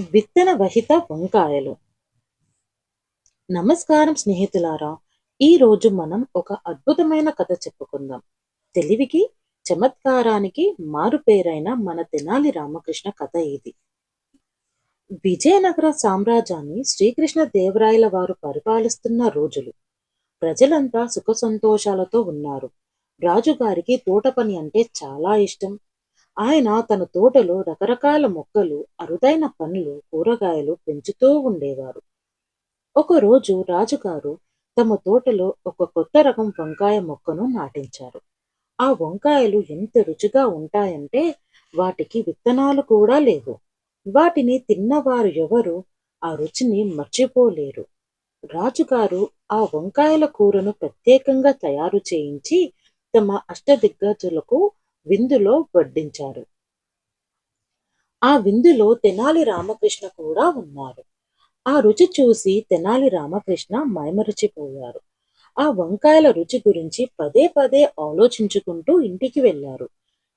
విత్తన వహిత వంకాయలు. నమస్కారం స్నేహితులారా ఈ రోజు మనం ఒక అద్భుతమైన కథ చెప్పుకుందాం. తెలివికి చమత్కారానికి మారుపేరైన మన తెనాలి రామకృష్ణ కథ ఇది. విజయనగర సామ్రాజ్యాన్ని శ్రీకృష్ణ దేవరాయల వారు పరిపాలిస్తున్న రోజులు. ప్రజలంతా సుఖ సంతోషాలతో ఉన్నారు. రాజుగారికి తోట పని అంటే చాలా ఇష్టం. ఆయన తన తోటలో రకరకాల మొక్కలు అరుదైన పండ్లు కూరగాయలు పెంచుతూ ఉండేవారు. ఒకరోజు రాజుగారు తమ తోటలో ఒక కొత్త రకం వంకాయ మొక్కను నాటించారు. ఆ వంకాయలు ఎంత రుచిగా ఉంటాయంటే వాటికి విత్తనాలు కూడా లేవు. వాటిని తిన్నవారు ఎవరు ఆ రుచిని మర్చిపోలేరు. రాజుగారు ఆ వంకాయల కూరను ప్రత్యేకంగా తయారు చేయించి తమ అష్టదిగ్గజులకు విందులో వడ్డించారు. ఆ విందులో తెనాలి రామకృష్ణ కూడా ఉన్నారు. ఆ రుచి చూసి తెనాలి రామకృష్ణ మైమరిచిపోయారు. ఆ వంకాయల రుచి గురించి పదే పదే ఆలోచించుకుంటూ ఇంటికి వెళ్ళారు.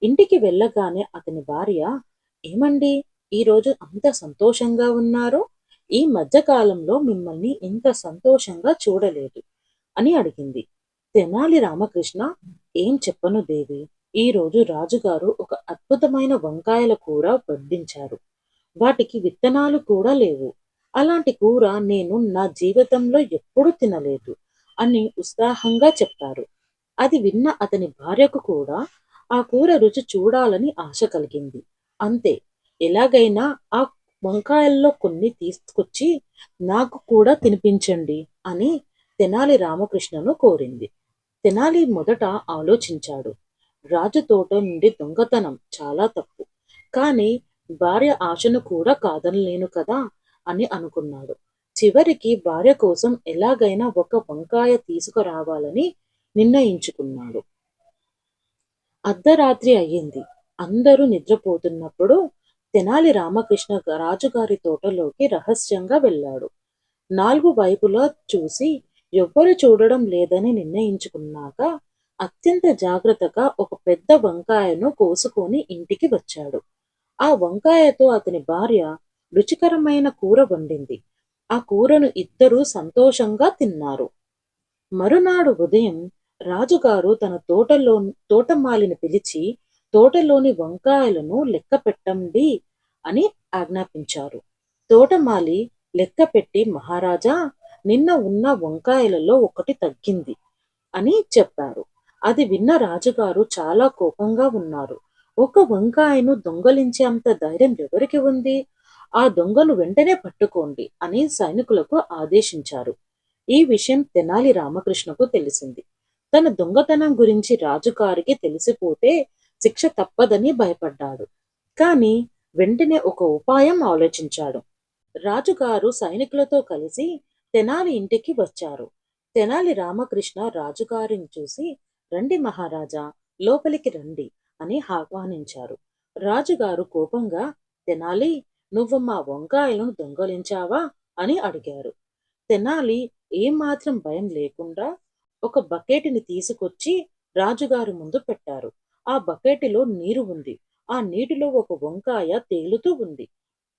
ఇంటికి వెళ్ళగానే అతని భార్య ఏమండి ఈరోజు అంత సంతోషంగా ఉన్నారు? ఈ మధ్యకాలంలో మిమ్మల్ని ఇంత సంతోషంగా చూడలేదు అని అడిగింది. తెనాలి రామకృష్ణ ఏం చెప్పను దేవి? ఈరోజు రాజుగారు ఒక అద్భుతమైన వంకాయల కూర వడ్డించారు వాటికి విత్తనాలు కూడా లేవు. అలాంటి కూర నేను నా జీవితంలో ఎప్పుడూ తినలేదు అని ఉత్సాహంగా చెప్పారు. అది విన్న అతని భార్యకు కూడా ఆ కూర రుచి చూడాలని ఆశ కలిగింది. అంతే ఎలాగైనా ఆ వంకాయల్లో కొన్ని తీసుకొచ్చి నాకు కూడా తినిపించండి అని తెనాలి రామకృష్ణను కోరింది. తెనాలి మొదట ఆలోచించాడు. రాజు తోట నుండి దొంగతనం చాలా తప్పు. కానీ భార్య ఆశను కూడా కాదనలేను కదా అని అనుకున్నాడు. చివరికి భార్య కోసం ఎలాగైనా ఒక వంకాయ తీసుకురావాలని నిర్ణయించుకున్నాడు. అర్ధరాత్రి అయ్యింది. అందరూ నిద్రపోతున్నప్పుడు తెనాలి రామకృష్ణ రాజుగారి తోటలోకి రహస్యంగా వెళ్ళాడు. నాలుగు వైపులా చూసి ఎవ్వరు చూడడం లేదని నిర్ణయించుకున్నాక అత్యంత జాగ్రత్తగా ఒక పెద్ద వంకాయను కోసుకొని ఇంటికి వచ్చాడు. ఆ వంకాయతో అతని భార్య రుచికరమైన కూర వండింది. ఆ కూరను ఇద్దరూ సంతోషంగా తిన్నారు. మరునాడు ఉదయం రాజుగారు తన తోటలో తోటమాలిని పిలిచి తోటలోని వంకాయలను లెక్క పెట్టండి అని ఆజ్ఞాపించారు. తోటమాలి లెక్క పెట్టి మహారాజా నిన్న ఉన్న వంకాయలలో ఒకటి తగ్గింది అని చెప్పారు. అది విన్న రాజుగారు చాలా కోపంగా ఉన్నారు. ఒక వంకాయను దొంగలించే అంత ధైర్యం ఎవరికి ఉంది? ఆ దొంగను వెంటనే పట్టుకోండి అని సైనికులకు ఆదేశించారు. ఈ విషయం తెనాలి రామకృష్ణకు తెలిసింది. తన దొంగతనం గురించి రాజుగారికి తెలిసిపోతే శిక్ష తప్పదని భయపడ్డాడు. కానీ వెంటనే ఒక ఉపాయం ఆలోచించాడు. రాజుగారు సైనికులతో కలిసి తెనాలి ఇంటికి వచ్చారు. తెనాలి రామకృష్ణ రాజుగారిని చూసి రండి మహారాజా లోపలికి రండి అని ఆహ్వానించారు. రాజుగారు కోపంగా తెనాలి నువ్వు మా వంకాయలను దొంగలించావా అని అడిగారు. తెనాలి ఏమాత్రం భయం లేకుండా ఒక బకెట్ని తీసుకొచ్చి రాజుగారి ముందు పెట్టారు. ఆ బకెట్లో నీరు ఉంది. ఆ నీటిలో ఒక వంకాయ తేలుతూ ఉంది.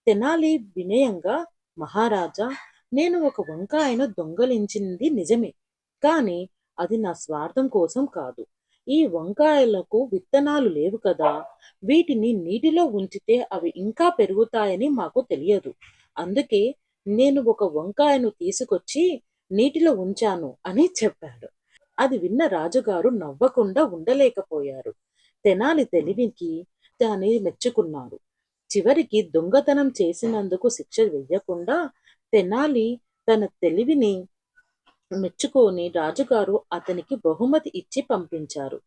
తెనాలి వినయంగా మహారాజా నేను ఒక వంకాయను దొంగలించింది నిజమే కానీ అది నా స్వార్థం కోసం కాదు. ఈ వంకాయలకు విత్తనాలు లేవు కదా. వీటిని నీటిలో ఉంచితే అవి ఇంకా పెరుగుతాయని మాకు తెలియదు. అందుకే నేను ఒక వంకాయను తీసుకొచ్చి నీటిలో ఉంచాను అని చెప్పాడు. అది విన్న రాజుగారు నవ్వకుండా ఉండలేకపోయారు. తెనాలి తెలివికి దాన్ని మెచ్చుకున్నాడు చివరికి దొంగతనం చేసినందుకు శిక్ష వెయ్యకుండా తెనాలి తన తెలివిని మెచ్చుకొని రాజుగారు అతనికి బహుమతి ఇచ్చి పంపించారు.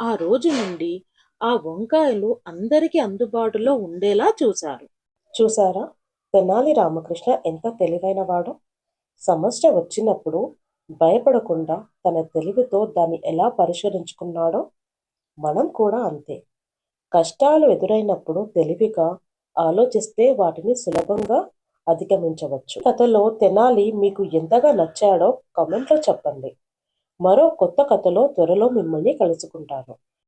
ఆ రోజు నుండి ఆ వంకాయలు అందరికీ అందుబాటులో ఉండేలా చూశారు. చూసారా తెనాలి రామకృష్ణ ఎంత తెలివైనవాడో. సమస్య వచ్చినప్పుడు భయపడకుండా తన తెలివితో దాన్ని ఎలా పరిష్కరించుకున్నాడో మనం కూడా అంతే. కష్టాలు ఎదురైనప్పుడు తెలివిగా ఆలోచిస్తే వాటిని సులభంగా అధిగమించవచ్చు. కథలో తెనాలి మీకు ఎంతగా నచ్చాడో కామెంట్లో చెప్పండి. మరో కొత్త కథలో త్వరలో మిమ్మల్ని కలుసుకుంటాను.